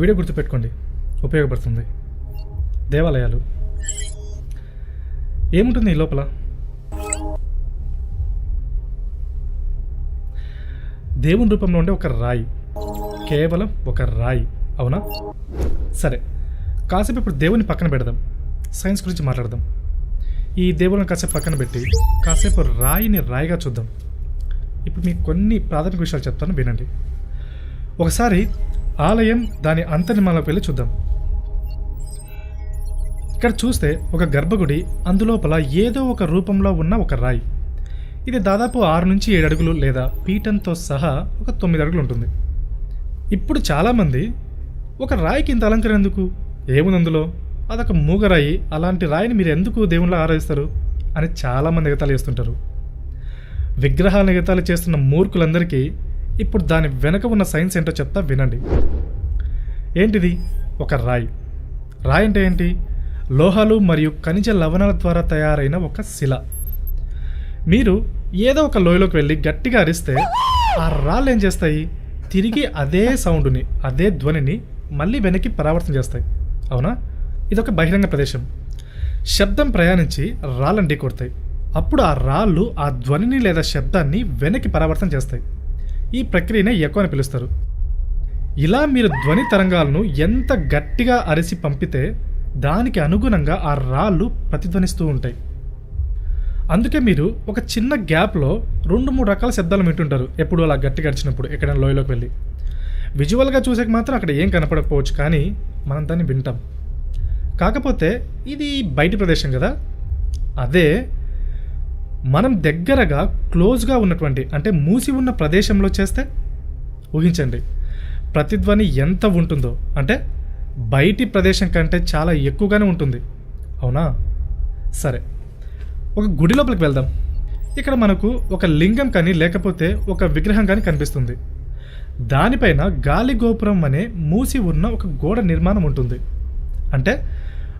Video గుర్తుపెట్టుకోండి. ఉపయోగపడుతుంది. దేవాలయాలు. ఏముంటుంది ఈ లోపల? దేవుని రూపంలో ఉండే ఒక రాయి. కేవలం ఒక రాయి. అవునా? సరే. కాసేపు ఇప్పుడు దేవుని పక్కన పెడదాం. సైన్స్ గురించి మాట్లాడదాం. ఈ దేవుని కాసేపు పక్కన పెట్టి కాసేపు రాయిని రాయిగా చూద్దాం. ఇప్పుడు మీకు కొన్ని ప్రాథమిక విషయాలు చెప్తాను వినండి. ఒకసారి ఆలయం దాని అంతర్నిర్మాణంలోకి చూద్దాం. ఇక్కడ చూస్తే ఒక గర్భగుడి అందులోపల ఏదో ఒక రూపంలో ఉన్న ఒక రాయి. ఇది దాదాపు ఆరు నుంచి ఏడు అడుగులు లేదా పీఠంతో సహా ఒక తొమ్మిది అడుగులు ఉంటుంది. ఇప్పుడు చాలామంది ఒక రాయికి ఇంత అలంకరణ ఎందుకు? ఏముంది అందులో? అదొక మూగరాయి అలాంటి రాయిని మీరు ఎందుకు దేవుళ్ళ ఆరాధిస్తారు? అని చాలామంది ఎగతాలు చేస్తుంటారు. విగ్రహాలను ఎగతాలు చేస్తున్న మూర్ఖులందరికీ ఇప్పుడు దాని వెనుక ఉన్న సైన్స్ ఏంటో చెప్తా వినండి. ఏంటిది? ఒక రాయి. రాయి అంటే ఏంటి? లోహాలు మరియు ఖనిజ లవణాల ద్వారా తయారైన ఒక శిల. మీరు ఏదో ఒక లోయలోకి వెళ్ళి గట్టిగా అరిస్తే ఆ రాళ్ళు ఏం చేస్తాయి? తిరిగి అదే సౌండ్ని అదే ధ్వనిని మళ్ళీ వెనక్కి పరావర్తన చేస్తాయి. అవునా? ఇదొక బహిరంగ ప్రదేశం. శబ్దం ప్రయాణించి రాళ్ళని ఢీకొడతాయి. అప్పుడు ఆ రాళ్ళు ఆ ధ్వనిని లేదా శబ్దాన్ని వెనక్కి పరావర్తన చేస్తాయి. ఈ ప్రక్రియనే ఎకో అని పిలుస్తారు. ఇలా మీరు ధ్వని తరంగాలను ఎంత గట్టిగా అరిసి పంపితే దానికి అనుగుణంగా ఆ రాళ్ళు ప్రతిధ్వనిస్తూ ఉంటాయి. అందుకే మీరు ఒక చిన్న గ్యాప్లో రెండు మూడు రకాల శబ్దాలు వింటుంటారు. ఎప్పుడు అలా గట్టి గడిచినప్పుడు ఎక్కడైనా లోయలోకి వెళ్ళి. విజువల్గా చూసాక మాత్రం అక్కడ ఏం కనపడకపోవచ్చు కానీ మనం దాన్ని వింటాం. కాకపోతే ఇది బయటి ప్రదేశం కదా. అదే మనం దగ్గరగా క్లోజ్గా ఉన్నటువంటి అంటే మూసి ఉన్న ప్రదేశంలో చేస్తే ఊహించండి. ప్రతిధ్వని ఎంత ఉంటుందో అంటే బయటి ప్రదేశం కంటే చాలా ఎక్కువగానే ఉంటుంది. అవునా? సరే. ఒక గుడి లోపలికి వెళ్దాం. ఇక్కడ మనకు ఒక లింగం కానీ లేకపోతే ఒక విగ్రహం కానీ కనిపిస్తుంది. దానిపైన గాలి గోపురం అనే మూసి ఉన్న ఒక గోడ నిర్మాణం ఉంటుంది. అంటే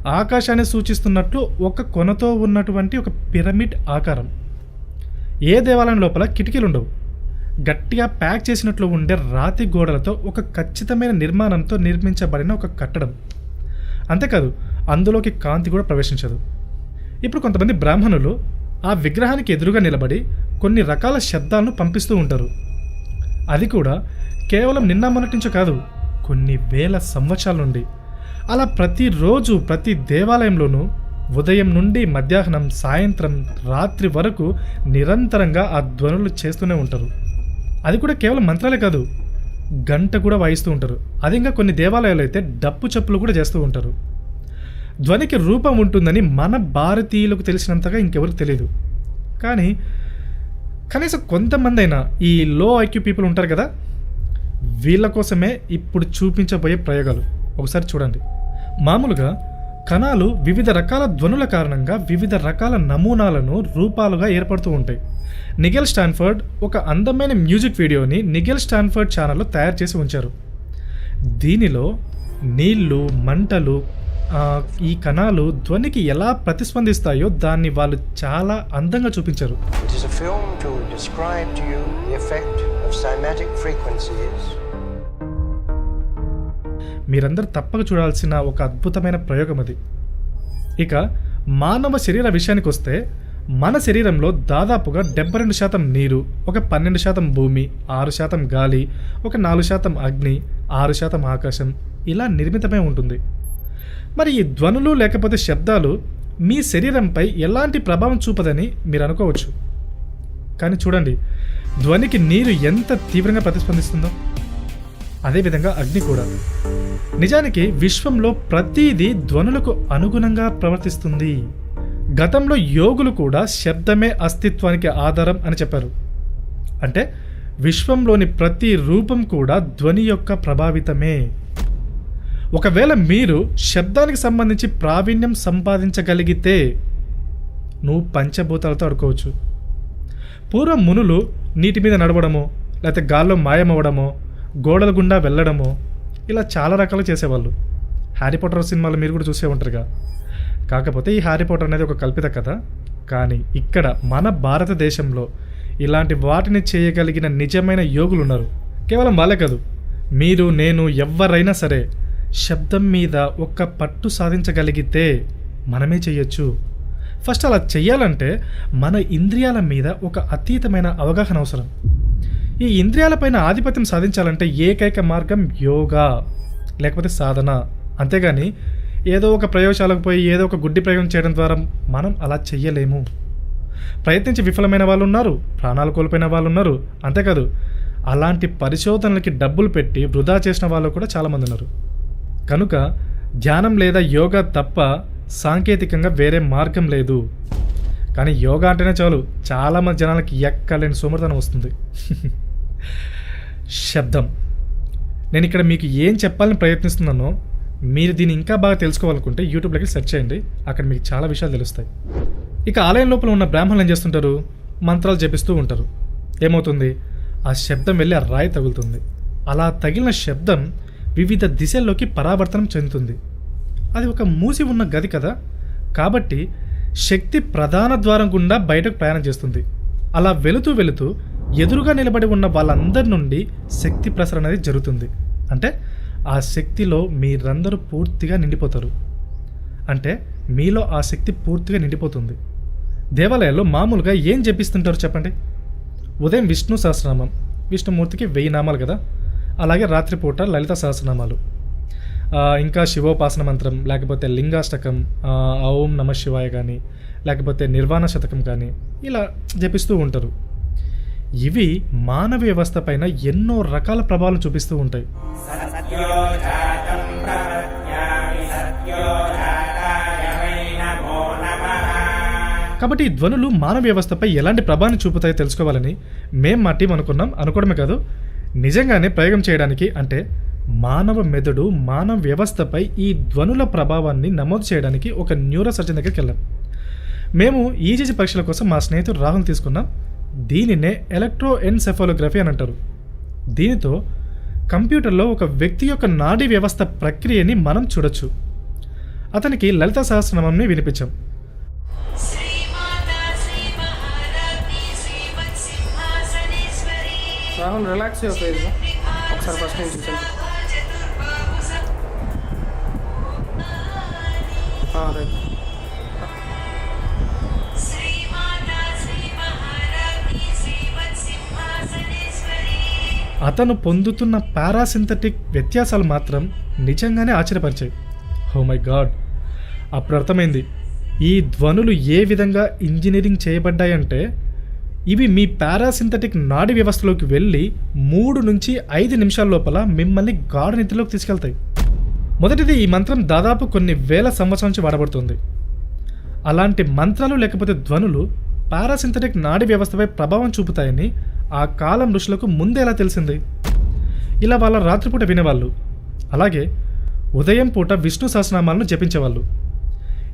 ఆకాశాన్ని సూచిస్తున్నట్లు ఒక కొనతో ఉన్నటువంటి ఒక పిరమిడ్ ఆకారం. ఏ దేవాలయం లోపల కిటికీలు ఉండవు. గట్టిగా ప్యాక్ చేసినట్లు ఉండే రాతి గోడలతో ఒక ఖచ్చితమైన నిర్మాణంతో నిర్మించబడిన ఒక కట్టడం. అంతేకాదు అందులోకి కాంతి కూడా ప్రవేశించదు. ఇప్పుడు కొంతమంది బ్రాహ్మణులు ఆ విగ్రహానికి ఎదురుగా నిలబడి కొన్ని రకాల శబ్దాలను పంపిస్తూ ఉంటారు. అది కూడా కేవలం నిన్న మొన్నటి నుంచో కాదు కొన్ని వేల సంవత్సరాల నుండి. అలా ప్రతిరోజు ప్రతి దేవాలయంలోనూ ఉదయం నుండి మధ్యాహ్నం సాయంత్రం రాత్రి వరకు నిరంతరంగా ఆ ధ్వనులు చేస్తూనే ఉంటారు. అది కూడా కేవలం మంత్రాలే కాదు గంట కూడా వాయిస్తూ ఉంటారు. అది ఇంకా కొన్ని దేవాలయాలు అయితే డప్పు చప్పులు కూడా చేస్తూ ఉంటారు. ధ్వనికి రూపం ఉంటుందని మన భారతీయులకు తెలిసినంతగా ఇంకెవరికి తెలియదు. కానీ కనీసం కొంతమంది అయినా ఈ లో ఐక్యూ పీపుల్ ఉంటారు కదా వీళ్ళ కోసమే ఇప్పుడు చూపించబోయే ప్రయోగాలు. ఒకసారి చూడండి. మామూలుగా కణాలు వివిధ రకాల ధ్వనుల కారణంగా వివిధ రకాల నమూనాలను రూపాలుగా ఏర్పడుతూ ఉంటాయి. నిగెల్ స్టాన్ఫర్డ్ ఒక అందమైన మ్యూజిక్ వీడియోని నిగెల్ స్టాన్ఫర్డ్ ఛానల్లో తయారు చేసి ఉంచారు. దీనిలో నీళ్ళు మంటలు ఈ కణాలు ధ్వనికి ఎలా ప్రతిస్పందిస్తాయో దాన్ని వాళ్ళు చాలా అందంగా చూపించారు. It is a film to describe to you the effect of cymatic frequencies మీరందరూ తప్పక చూడాల్సిన ఒక అద్భుతమైన ప్రయోగం అది. ఇక మానవ శరీర విషయానికి వస్తే మన శరీరంలో దాదాపుగా డెబ్బై రెండు శాతం నీరు ఒక పన్నెండు శాతం భూమి ఆరు శాతం గాలి ఒక నాలుగు శాతం అగ్ని ఆరు శాతం ఆకాశం ఇలా నిర్మితమై ఉంటుంది. మరి ఈ ధ్వనులు లేకపోతే శబ్దాలు మీ శరీరంపై ఎలాంటి ప్రభావం చూపదని మీరు అనుకోవచ్చు. కానీ చూడండి ధ్వనికి నీరు ఎంత తీవ్రంగా ప్రతిస్పందిస్తుందో. అదేవిధంగా అగ్ని కూడా. నిజానికి విశ్వంలో ప్రతిదీ ధ్వనులకు అనుగుణంగా ప్రవర్తిస్తుంది. గతంలో యోగులు కూడా శబ్దమే అస్తిత్వానికి ఆధారం అని చెప్పారు. అంటే విశ్వంలోని ప్రతి రూపం కూడా ధ్వని యొక్క ప్రభావితమే. ఒకవేళ మీరు శబ్దానికి సంబంధించి ప్రావీణ్యం సంపాదించగలిగితే నువ్వు పంచభూతాలతో ఆడుకోవచ్చు. పూర్వం మునులు నీటి మీద నడవడమో లేకపోతే గాల్లో మాయమవ్వడమో గోడల గుండా వెళ్ళడమో ఇలా చాలా రకాలు చేసేవాళ్ళు. హ్యారీ పాటర్ సినిమాలు మీరు కూడా చూసే ఉంటారుగా. కాకపోతే ఈ హ్యారీ పాటర్ అనేది ఒక కల్పిత కథ. కానీ ఇక్కడ మన భారతదేశంలో ఇలాంటి వాటిని చేయగలిగిన నిజమైన యోగులు ఉన్నారు కేవలం వాళ్ళే కాదు. మీరు నేను ఎవరైనా సరే శబ్దం మీద ఒక్క పట్టు సాధించగలిగితే మనమే చేయొచ్చు. ఫస్ట్ అలా చేయాలంటే మన ఇంద్రియాల మీద ఒక అతీతమైన అవగాహన అవసరం. ఈ ఇంద్రియాలపైన ఆధిపత్యం సాధించాలంటే ఏకైక మార్గం యోగా లేకపోతే సాధన. అంతేగాని ఏదో ఒక ప్రయోగశాలకు పోయి ఏదో ఒక గుడ్డి ప్రయోగం చేయడం ద్వారా మనం అలా చెయ్యలేము. ప్రయత్నించి విఫలమైన వాళ్ళు ఉన్నారు ప్రాణాలు కోల్పోయిన వాళ్ళు ఉన్నారు అంతేకాదు అలాంటి పరిశోధనలకి డబ్బులు పెట్టి వృధా చేసిన వాళ్ళు కూడా చాలామంది ఉన్నారు కనుక ధ్యానం లేదా యోగా తప్ప సాంకేతికంగా వేరే మార్గం లేదు. కానీ యోగా అంటేనే చాలు. చాలామంది జనాలకి ఎక్కలేని సోమర్థనం వస్తుంది. శబ్దం. నేను ఇక్కడ మీకు ఏం చెప్పాలని ప్రయత్నిస్తున్నానో మీరు దీన్ని ఇంకా బాగా తెలుసుకోవాలనుకుంటే యూట్యూబ్లోకి సెర్చ్ చేయండి. అక్కడ మీకు చాలా విషయాలు తెలుస్తాయి. ఇక ఆలయం లోపల ఉన్న బ్రాహ్మణులు ఏం చేస్తుంటారు? మంత్రాలు జపిస్తూ ఉంటారు. ఏమవుతుంది? ఆ శబ్దం వెళ్ళి ఆ రాయి తగులుతుంది. అలా తగిలిన శబ్దం వివిధ దిశల్లోకి పరావర్తనం చెందుతుంది. అది ఒక మూసి ఉన్న గది కదా? కాబట్టి శక్తి ప్రధాన ద్వారం గుండా బయటకు ప్రయాణం చేస్తుంది. అలా వెళుతూ వెళుతూ ఎదురుగా నిలబడి ఉన్న వాళ్ళందరి నుండి శక్తి ప్రసరణ అనేది జరుగుతుంది. అంటే ఆ శక్తిలో మీరందరూ పూర్తిగా నిండిపోతారు. అంటే మీలో ఆ శక్తి పూర్తిగా నిండిపోతుంది. దేవాలయాల్లో మామూలుగా ఏం జపిస్తుంటారు చెప్పండి? ఉదయం విష్ణు సహస్రనామం. విష్ణుమూర్తికి వెయ్యి నామాలు కదా? అలాగే రాత్రిపూట లలిత సహస్రనామాలు. ఇంకా శివోపాసన మంత్రం లేకపోతే లింగాష్టకం ఓం నమ శివాయ కానీ లేకపోతే నిర్వాణ శతకం కానీ ఇలా జపిస్తూ ఉంటారు. ఇవి మానవ వ్యవస్థ పైన ఎన్నో రకాల ప్రభావాలు చూపిస్తూ ఉంటాయి. కాబట్టి ఈ ధ్వనులు మానవ వ్యవస్థపై ఎలాంటి ప్రభావాన్ని చూపుతాయో తెలుసుకోవాలని మేం మా టీం అనుకున్నాం. అనుకోవడమే కాదు నిజంగానే ప్రయోగం చేయడానికి అంటే మానవ మెదడు మానవ వ్యవస్థపై ఈ ధ్వనుల ప్రభావాన్ని నమోదు చేయడానికి ఒక న్యూరో సర్జన్ దగ్గరికి వెళ్ళాం. మేము ఈజీజీ పరీక్షల కోసం మా స్నేహితుడు రాహుల్ తీసుకున్నాం. దీనినే ఎలక్ట్రో ఎన్సెఫాలోగ్రఫీ అని అంటారు. దీనితో కంప్యూటర్లో ఒక వ్యక్తి యొక్క నాడీ వ్యవస్థ ప్రక్రియని మనం చూడొచ్చు. అతనికి లలిత సహస్రనామంని వినిపించాం. రాహుల్ రిలాక్స్ ఒకసారి ఫస్ట్ నుంచి అతను పొందుతున్న పారాసింథటిక్ వ్యత్యాసాలు మాత్రం నిజంగానే ఆశ్చర్యపరిచాయి. Oh హో మై గాడ్ అప్పుడు అర్థమైంది ఈ ధ్వనులు ఏ విధంగా ఇంజనీరింగ్ చేయబడ్డాయంటే ఇవి మీ పారాసింథటిక్ నాడి వ్యవస్థలోకి వెళ్ళి మూడు నుంచి ఐదు నిమిషాల లోపల మిమ్మల్ని గాఢ నిద్రలోకి తీసుకెళ్తాయి. మొదటిది ఈ మంత్రం దాదాపు కొన్ని వేల సంవత్సరాల నుంచి వాడబడుతుంది. అలాంటి మంత్రాలు లేకపోతే ధ్వనులు పారాసింథటిక్ నాడి వ్యవస్థపై ప్రభావం చూపుతాయని ఆ కాలం ఋషులకు ముందే ఎలా తెలిసింది? ఇలా వాళ్ళ రాత్రిపూట వినేవాళ్ళు. అలాగే ఉదయం పూట విష్ణు సహస్రనామాలను జపించేవాళ్ళు.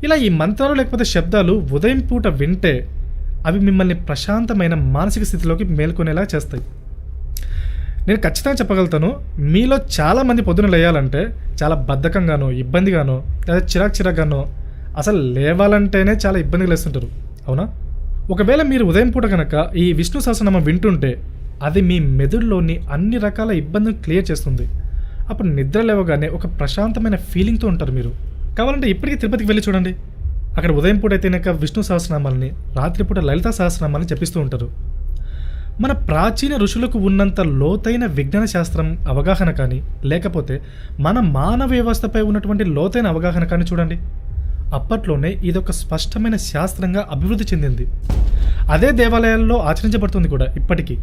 ఇలా ఈ మంత్రాలు లేకపోతే శబ్దాలు ఉదయం పూట వింటే అవి మిమ్మల్ని ప్రశాంతమైన మానసిక స్థితిలోకి మేల్కొనేలా చేస్తాయి. నేను ఖచ్చితంగా చెప్పగలుగుతాను మీలో చాలామంది పొద్దున లేయాలంటే చాలా బద్ధకంగానో ఇబ్బందిగానో లేదా చిరాక్ చిరాక్గానో అసలు లేవాలంటేనే చాలా ఇబ్బందిగా లేస్తుంటారు. అవునా? ఒకవేళ మీరు ఉదయం పూట కనుక ఈ విష్ణు సహస్రనామం వింటుంటే అది మీ మెదడులోని అన్ని రకాల ఇబ్బందులు క్లియర్ చేస్తుంది. అప్పుడు నిద్ర లేవగానే ఒక ప్రశాంతమైన ఫీలింగ్తో ఉంటారు మీరు. కావాలంటే ఇప్పటికీ తిరుపతికి వెళ్ళి చూడండి. అక్కడ ఉదయం పూట అయితే విష్ణు సహస్రనామాలని రాత్రిపూట లలిత సహస్రనామాలని జపిస్తూ ఉంటారు. మన ప్రాచీన ఋషులకు ఉన్నంత లోతైన విజ్ఞాన శాస్త్రం అవగాహన కానీ లేకపోతే మన మానవ వ్యవస్థపై ఉన్నటువంటి లోతైన అవగాహన కానీ చూడండి. అప్పట్లోనే ఇదొక స్పష్టమైన శాస్త్రంగా అభివృద్ధి చెందింది. అదే దేవాలయాల్లో ఆచరించబడుతుంది కూడా ఇప్పటికీ.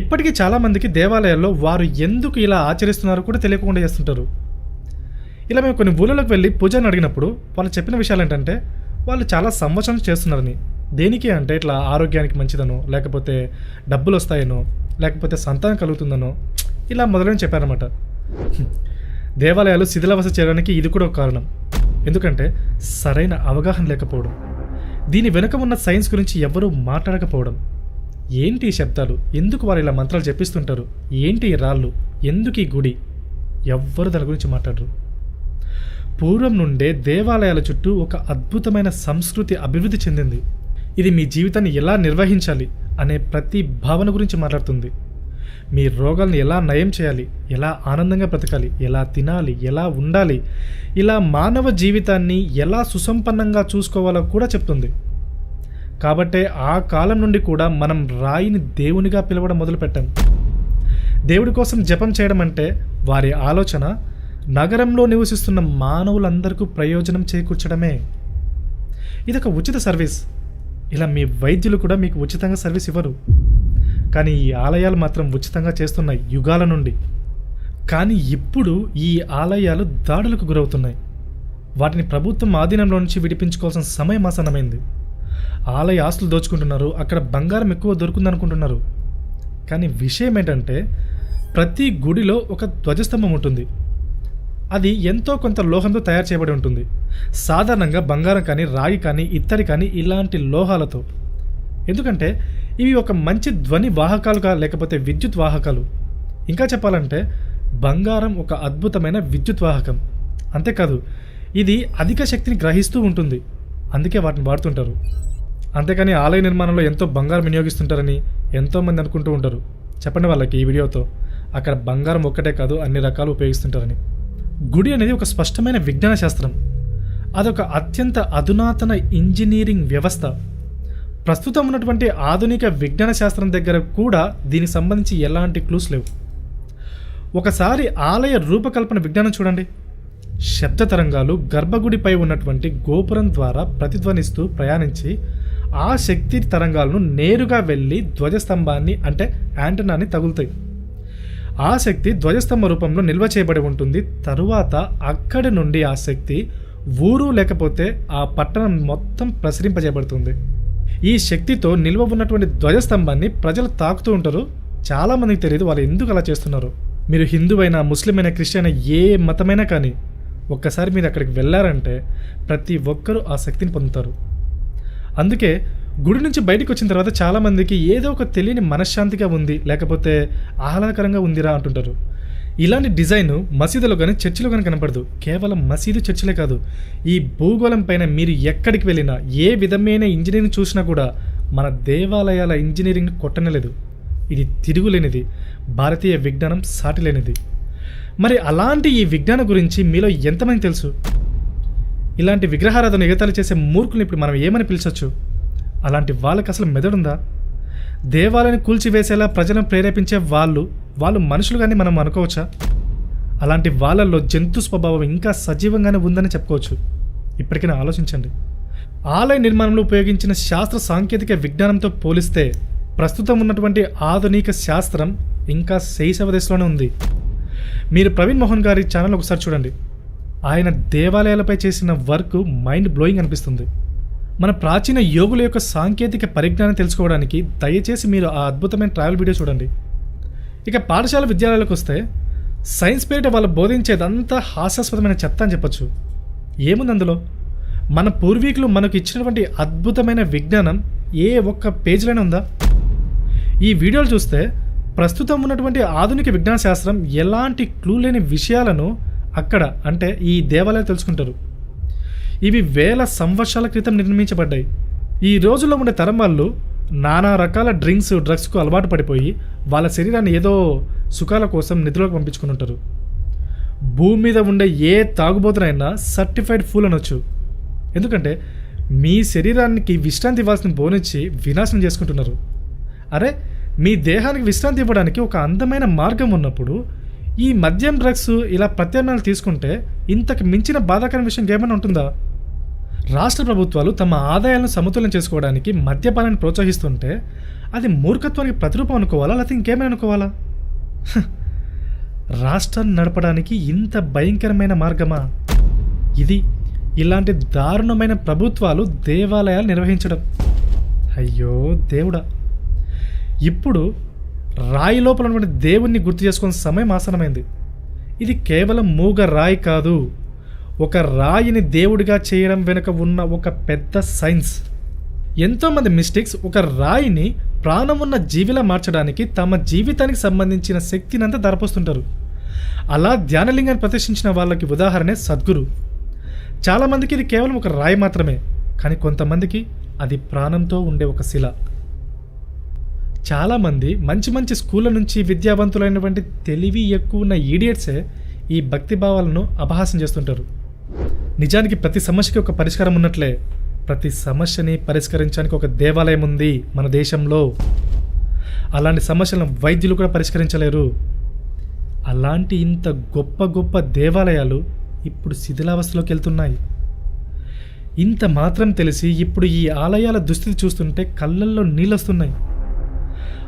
ఇప్పటికీ చాలామందికి దేవాలయాల్లో వారు ఎందుకు ఇలా ఆచరిస్తున్నారో కూడా తెలియకుండా చేస్తుంటారు. ఇలా మేము కొన్ని ఊళ్ళలోకి వెళ్ళి పూజను అడిగినప్పుడు వాళ్ళు చెప్పిన విషయాలు ఏంటంటే వాళ్ళు చాలా సంవత్సరం చేస్తున్నారని. దేనికి అంటే ఇట్లా ఆరోగ్యానికి మంచిదనో లేకపోతే డబ్బులు వస్తాయనో లేకపోతే సంతానం కలుగుతుందనో ఇలా మొదలని చెప్పారనమాట దేవాలయాలు శిథిలావస్థ చేయడానికి ఇది కూడా ఒక కారణం. ఎందుకంటే సరైన అవగాహన లేకపోవడం. దీని వెనుక ఉన్న సైన్స్ గురించి ఎవరూ మాట్లాడకపోవడం. ఏంటి ఈ శబ్దాలు? ఎందుకు వారు ఇలా మంత్రాలు చెప్పిస్తుంటారు? ఏంటి ఈ రాళ్ళు? ఎందుకు ఈ గుడి? ఎవ్వరు దాని గురించి మాట్లాడరు. పూర్వం నుండే దేవాలయాల చుట్టూ ఒక అద్భుతమైన సంస్కృతి అభివృద్ధి చెందింది. ఇది మీ జీవితాన్ని ఎలా నిర్వహించాలి అనే ప్రతి భావన గురించి మాట్లాడుతుంది. మీ రోగాల్ని ఎలా నయం చేయాలి? ఎలా ఆనందంగా బ్రతకాలి? ఎలా తినాలి? ఎలా ఉండాలి? ఇలా మానవ జీవితాన్ని ఎలా సుసంపన్నంగా చూసుకోవాలో కూడా చెప్తుంది. కాబట్టే ఆ కాలం నుండి కూడా మనం రాయిని దేవునిగా పిలవడం మొదలుపెట్టాం. దేవుడి కోసం జపం చేయడం అంటే వారి ఆలోచన నగరంలో నివసిస్తున్న మానవులందరికీ ప్రయోజనం చేకూర్చడమే. ఇదొక ఉచిత సర్వీస్. ఇలా మీ వైద్యులు కూడా మీకు ఉచితంగా సర్వీస్ ఇవ్వరు. కానీ ఈ ఆలయాలు మాత్రం ఉచితంగా చేస్తున్నాయి యుగాల నుండి. కానీ ఇప్పుడు ఈ ఆలయాలు దాడులకు గురవుతున్నాయి. వాటిని ప్రభుత్వం ఆధీనంలో నుంచి విడిపించుకోవాల్సిన సమయం ఆసన్నమైంది. ఆలయ ఆస్తులు దోచుకుంటున్నారు అక్కడ బంగారం ఎక్కువ దొరుకుందనుకుంటున్నారు కానీ విషయం ఏంటంటే ప్రతి గుడిలో ఒక ధ్వజస్తంభం ఉంటుంది. అది ఎంతో కొంత లోహంతో తయారు చేయబడి ఉంటుంది. సాధారణంగా బంగారం కానీ రాగి కానీ ఇత్తడి కానీ ఇలాంటి లోహాలతో. ఎందుకంటే ఇవి ఒక మంచి ధ్వని వాహకాలుగా లేకపోతే విద్యుత్ వాహకాలు. ఇంకా చెప్పాలంటే బంగారం ఒక అద్భుతమైన విద్యుత్ వాహకం. అంతేకాదు ఇది అధిక శక్తిని గ్రహిస్తూ ఉంటుంది. అందుకే వాటిని వాడుతుంటారు. అంతేకాని ఆలయ నిర్మాణంలో ఎంతో బంగారం వినియోగిస్తుంటారని ఎంతోమంది అనుకుంటూ ఉంటారు. చెప్పండి వాళ్ళకి ఈ వీడియోతో. అక్కడ బంగారం ఒక్కటే కాదు అన్ని రకాలు ఉపయోగిస్తుంటారని. గుడి అనేది ఒక స్పష్టమైన విజ్ఞాన శాస్త్రం. అదొక అత్యంత అధునాతన ఇంజనీరింగ్ వ్యవస్థ. ప్రస్తుతం ఉన్నటువంటి ఆధునిక విజ్ఞాన శాస్త్రం దగ్గర కూడా దీనికి సంబంధించి ఎలాంటి క్లూస్ లేవు. ఒకసారి ఆలయ రూపకల్పన విజ్ఞానం చూడండి. శబ్ద తరంగాలు గర్భగుడిపై ఉన్నటువంటి గోపురం ద్వారా ప్రతిధ్వనిస్తూ ప్రయాణించి ఆ శక్తి తరంగాలను నేరుగా వెళ్ళి ధ్వజస్తంభాన్ని అంటే యాంటనాన్ని తగులుతాయి. ఆ శక్తి ధ్వజస్తంభ రూపంలో నిల్వ చేయబడి ఉంటుంది. తరువాత అక్కడి నుండి ఆ శక్తి ఊరు లేకపోతే ఆ పట్టణం మొత్తం ప్రసరింపజేయబడుతుంది. ఈ శక్తితో నిల్వ ఉన్నటువంటి ధ్వజస్తంభాన్ని ప్రజలు తాకుతూ ఉంటారు. చాలామందికి తెలియదు వాళ్ళు ఎందుకు అలా చేస్తున్నారు. మీరు హిందువైనా ముస్లిం అయినా క్రిస్టియన్ అయినా ఏ మతమైనా కానీ ఒక్కసారి మీరు అక్కడికి వెళ్ళారంటే ప్రతి ఒక్కరూ ఆ శక్తిని పొందుతారు. అందుకే గుడి నుంచి బయటకు వచ్చిన తర్వాత చాలామందికి ఏదో ఒక తెలియని మనశ్శాంతిగా ఉంది లేకపోతే ఆహ్లాదకరంగా ఉందిరా అంటుంటారు. ఇలాంటి డిజైన్ మసీదులో కానీ చర్చిలో కానీ కనపడదు. కేవలం మసీదు చర్చిలే కాదు. ఈ భూగోళం పైన మీరు ఎక్కడికి వెళ్ళినా ఏ విధమైన ఇంజనీరింగ్ చూసినా కూడా మన దేవాలయాల ఇంజనీరింగ్ కొట్టనలేదు. ఇది తిరుగులేనిది. భారతీయ విజ్ఞానం సాటిలేనిది. మరి అలాంటి ఈ విజ్ఞానం గురించి మీలో ఎంతమంది తెలుసు? ఇలాంటి విగ్రహారాధన ఎగతాళి చేసే మూర్ఖుని ఇప్పుడు మనం ఏమని పిలిచొచ్చు? అలాంటి వాళ్ళకి అసలు మెదడుందా? దేవాలయాన్ని కూల్చివేసేలా ప్రజలను ప్రేరేపించే వాళ్ళు వాళ్ళు మనుషులు కానీ మనం అనుకోవచ్చా? అలాంటి వాళ్ళల్లో జంతు స్వభావం ఇంకా సజీవంగానే ఉందని చెప్పుకోవచ్చు. ఇప్పటికైనా ఆలోచించండి. ఆలయ నిర్మాణంలో ఉపయోగించిన శాస్త్ర సాంకేతిక విజ్ఞానంతో పోలిస్తే ప్రస్తుతం ఉన్నటువంటి ఆధునిక శాస్త్రం ఇంకా శైశవదశలోనే ఉంది. మీరు ప్రవీణ్ మోహన్ గారి ఛానల్ ఒకసారి చూడండి. ఆయన దేవాలయాలపై చేసిన వర్క్ మైండ్ బ్లోయింగ్ అనిపిస్తుంది. మన ప్రాచీన యోగుల యొక్క సాంకేతిక పరిజ్ఞానం తెలుసుకోవడానికి దయచేసి మీరు ఆ అద్భుతమైన ట్రావెల్ వీడియో చూడండి. ఇక పాఠశాల విద్యాలయాలకు వస్తే సైన్స్ పేరిట వాళ్ళు బోధించేదంతా హాస్యాస్పదమైన చెత్త అని చెప్పొచ్చు. ఏముంది అందులో? మన పూర్వీకులు మనకు ఇచ్చినటువంటి అద్భుతమైన విజ్ఞానం ఏ ఒక్క పేజీలోనే ఉందా? ఈ వీడియోలు చూస్తే ప్రస్తుతం ఉన్నటువంటి ఆధునిక విజ్ఞాన శాస్త్రం ఎలాంటి క్లూ లేని విషయాలను అక్కడ అంటే ఈ దేవాలయాలు తెలుసుకుంటారు. ఇవి వేల సంవత్సరాల క్రితం నిర్మించబడ్డాయి. ఈ రోజుల్లో ఉండే తరం వాళ్ళు నానా రకాల డ్రింక్స్ డ్రగ్స్కు అలవాటు పడిపోయి వాళ్ళ శరీరాన్ని ఏదో సుఖాల కోసం నిధులకు పంపించుకుని ఉంటారు భూమి మీద ఉండే ఏ తాగుబోతునైనా సర్టిఫైడ్ ఫూల్ అనొచ్చు. ఎందుకంటే మీ శరీరానికి విశ్రాంతి ఇవ్వాల్సిన బోనిచ్చి వినాశనం చేసుకుంటున్నారు. అరే మీ దేహానికి విశ్రాంతి ఇవ్వడానికి ఒక అందమైన మార్గం ఉన్నప్పుడు ఈ మద్యం డ్రగ్స్ ఇలా ప్రత్యామ్నాయాలు తీసుకుంటే ఇంతకు మించిన బాధాకరమైన విషయం ఏమైనా ఉంటుందా? రాష్ట్ర ప్రభుత్వాలు తమ ఆదాయాలను సమతుల్యం చేసుకోవడానికి మద్యపానాన్ని ప్రోత్సహిస్తుంటే అది మూర్ఖత్వానికి ప్రతిరూపం అనుకోవాలా? లేకపోతే ఇంకేమైనా అనుకోవాలా? రాష్ట్రాన్ని నడపడానికి ఇంత భయంకరమైన మార్గమా? ఇది ఇలాంటి దారుణమైన ప్రభుత్వాలు దేవాలయాలు నిర్వహించడం. అయ్యో దేవుడా! ఇప్పుడు రాయి లోపల ఉన్నటువంటి దేవుణ్ణి గుర్తు చేసుకునే సమయం ఆసనమైంది ఇది కేవలం మూగ రాయి కాదు. ఒక రాయిని దేవుడిగా చేయడం వెనుక ఉన్న ఒక పెద్ద సైన్స్. ఎంతోమంది మిస్టేక్స్ ఒక రాయిని ప్రాణం ఉన్న జీవిలా మార్చడానికి తమ జీవితానికి సంబంధించిన శక్తినంతా ధరపోస్తుంటారు అలా ధ్యానలింగాన్ని ప్రదర్శించిన వాళ్ళకి ఉదాహరణే సద్గురు. చాలామందికి ఇది కేవలం ఒక రాయి మాత్రమే కానీ కొంతమందికి అది ప్రాణంతో ఉండే ఒక శిల. చాలామంది మంచి మంచి స్కూళ్ళ నుంచి విద్యావంతులైనటువంటి తెలివి ఎక్కువ ఉన్న ఈడియట్సే ఈ భక్తి భావాలను అపహాసం చేస్తుంటారు. నిజానికి ప్రతి సమస్యకి ఒక పరిష్కారం ఉన్నట్లే. ప్రతి సమస్యని పరిష్కరించడానికి ఒక దేవాలయం ఉంది మన దేశంలో. అలాంటి సమస్యలను వైద్యులు కూడా పరిష్కరించలేరు. అలాంటి ఇంత గొప్ప గొప్ప దేవాలయాలు ఇప్పుడు శిథిలావస్థలోకి వెళ్తున్నాయి. ఇంత మాత్రం తెలిసి ఇప్పుడు ఈ ఆలయాల దుస్థితి చూస్తుంటే కళ్ళల్లో నీళ్ళొస్తున్నాయి.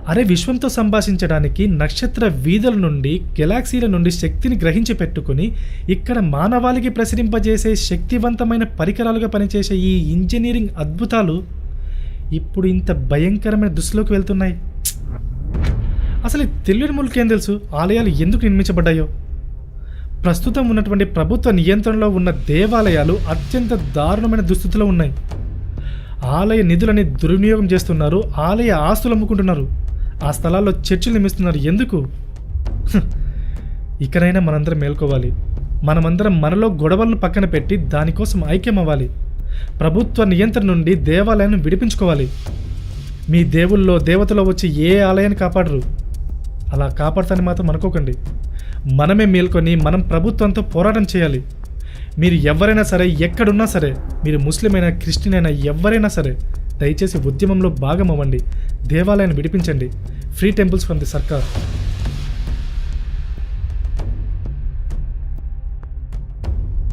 అరే విశ్వంతో సంభాషించడానికి నక్షత్ర వీధుల నుండి గెలాక్సీల నుండి శక్తిని గ్రహించి పెట్టుకుని ఇక్కడ మానవాళికి ప్రసరింపజేసే శక్తివంతమైన పరికరాలుగా పనిచేసే ఈ ఇంజనీరింగ్ అద్భుతాలు ఇప్పుడు ఇంత భయంకరమైన దుస్తులోకి వెళ్తున్నాయి. అసలు తెలియని ముళ్ళకేం తెలుసు? ఆలయాలు ఎందుకు నిర్మించబడ్డాయో? ప్రస్తుతం ఉన్నటువంటి ప్రభుత్వ నియంత్రణలో ఉన్న దేవాలయాలు అత్యంత దారుణమైన దుస్థితిలో ఉన్నాయి. ఆలయ నిధులని దుర్వినియోగం చేస్తున్నారు ఆలయ ఆస్తులు అమ్ముకుంటున్నారు. ఆ స్థలాల్లో చర్చిలు నిర్మిస్తున్నారు ఎందుకు? ఇక్కడైనా ఇకనైనా మనందరం మేల్కోవాలి. మనమందరం మనలో గొడవలను పక్కన పెట్టి దానికోసం ఐక్యం అవ్వాలి ప్రభుత్వ నియంత్రణ నుండి దేవాలయాన్ని విడిపించుకోవాలి. మీ దేవుల్లో దేవతలో వచ్చి ఏ ఆలయాన్ని కాపాడరు? అలా కాపాడతాని మాత్రం అనుకోకండి. మనమే మేల్కొని మనం ప్రభుత్వంతో పోరాటం చేయాలి. మీరు ఎవరైనా సరే ఎక్కడున్నా సరే మీరు ముస్లిం అయినా క్రిస్టియన్ అయినా ఎవరైనా సరే దయచేసి ఉద్యమంలో భాగం అవ్వండి దేవాలయాన్ని విడిపించండి. Free temples from the sarkar.